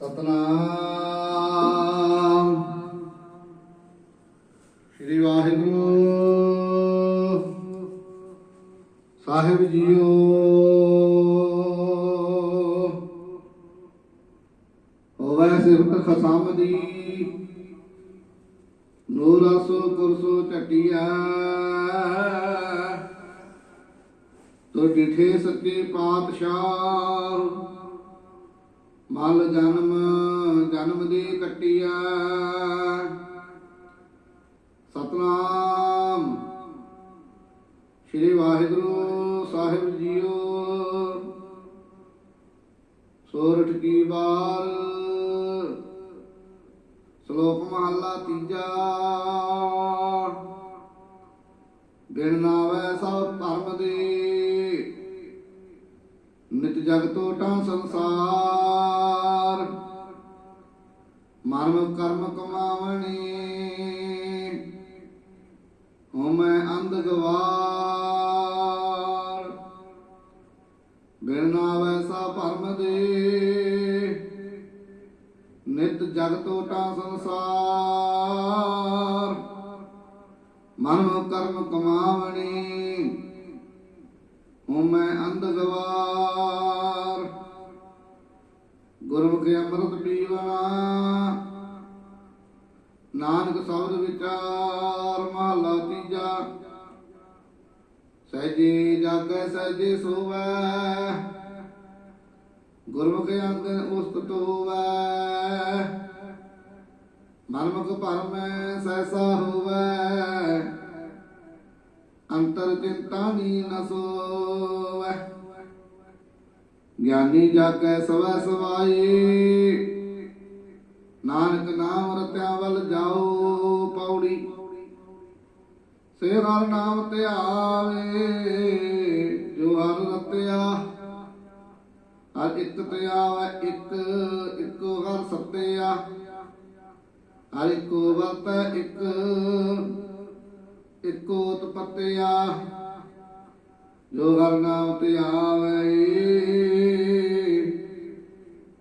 ਸਤਨਾਮ। ਸ੍ਰੀ ਵਾਹਿਗੁਰੂ। ਸਾਹਿਬ ਜੀਓ। ਹੋਵੇ ਸਿਫਤ ਖਸਮ ਦੀ ਨੂਰਸੋ ਕੁਰਸੋ ਚਟਿਆ ਤੋ ਡਿਠੇ ਸੱਚੇ ਪਾਤਸ਼ਾਹ। ਮਲ ਜਨਮ ਜਨਮ ਦੇ ਕੱਟਿਆ। ਸਤਨਾਮ। ਸ੍ਰੀ ਵਾਹਿਗੁਰੂ ਸਾਹਿਬ ਜੀਓ। ਸੋਰਠ ਕੀ ਬਾਰ ਸ਼ਲੋਕ ਮਹਲਾ ਤੀਜਾ। ਬਿਨ ਨਾਵੇ ਸਭ ਧਰਮ ਦੇ। ਨਿਤ ਜਗਤੋ ਟੋਟਾ ਸੰਸਾਰ। ਮਰਮ ਕਰਮ ਕਮਾਵਣੀ। ਹਉਮੈ ਅੰਧ ਗਵਾਰ। ਬਿਨ ਨਾਵੈ ਭਰਮ ਦੇ। ਨਿਤ ਜਗ ਟੋਟਾ ਸੰਸਾਰ। ਮਨੁ ਕਰਮ ਕਮਾਵਣੀ। ਹਉਮੈ ਅੰਧ ਗਵਾਰ। ਗੁਰਮੁਖਿ ਅੰਮ੍ਰਿਤ ਪੀਵਣਾ ਨਾਨਕ ਸ਼ਬਦ ਵਿਚਾਰ ਮਹਲਾ ਤੀਜਾ। ਸਹਿਜੇ ਜਾਗੈ ਸਹਿਜੇ ਸੋਵੈ। ਗੁਰਮੁਖਿ ਅੰਗ ਉਸਤ ਟੋਵੈ। ਮਨਮੁਖ ਭਰਮੈ, ਸਹਿਸਾ ਹੋਵੈ। ਅੰਤਰ ਚਿੰਤਾ ਨੀ ਨ ਗਿਆਨੀ ਜਾਗੈ ਸਵੈ ਸਵਾਈ ਸੇ ਹਰ ਨਾਮ ਧਿਆਵੇ ਜੋ ਹਰ ਰਤਿਆ। ਹਰ ਇੱਕ ਧਿਆਵੇ ਇੱਕ, ਇੱਕੋ ਹਰ ਸਤਿਆ। ਹਰ ਇੱਕੋ ਵਰਤੈ ਇੱਕ, ਇੱਕੋ ਉਤਪਤਿਆ। ਜੋ ਹਰ ਨਾਮ ਧਿਆਵੇ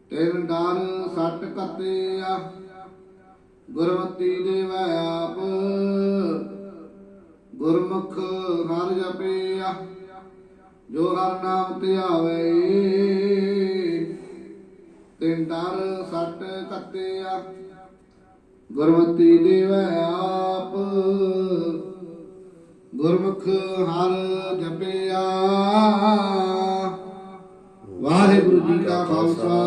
ਤਿਨ ਡਰ ਸੱਟ ਕੱਤਿਆ। ਗੁਰਮਤੀ ਦੇਵੈ ਆਪ ਗੁਰਮੁਖ ਹਰ ਜਪਿਆ ਜੋ ਹਰ ਨਾਮ ਧਿਆਵੇ ਤਿਨ ਡਰ ਸੱਟ ਕੱਤਿਆ ਗੁਰਮਤੀ ਦੇਵੈ ਆਪ। ਗੁਰਮੁਖ ਹਰ ਜਪਿਆ। ਵਾਹਿਗੁਰੂ ਜੀ ਕਾ ਖਾਲਸਾ,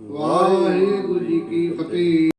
ਵਾਹਿਗੁਰੂ ਜੀ ਕੀ ਫਤਿਹ।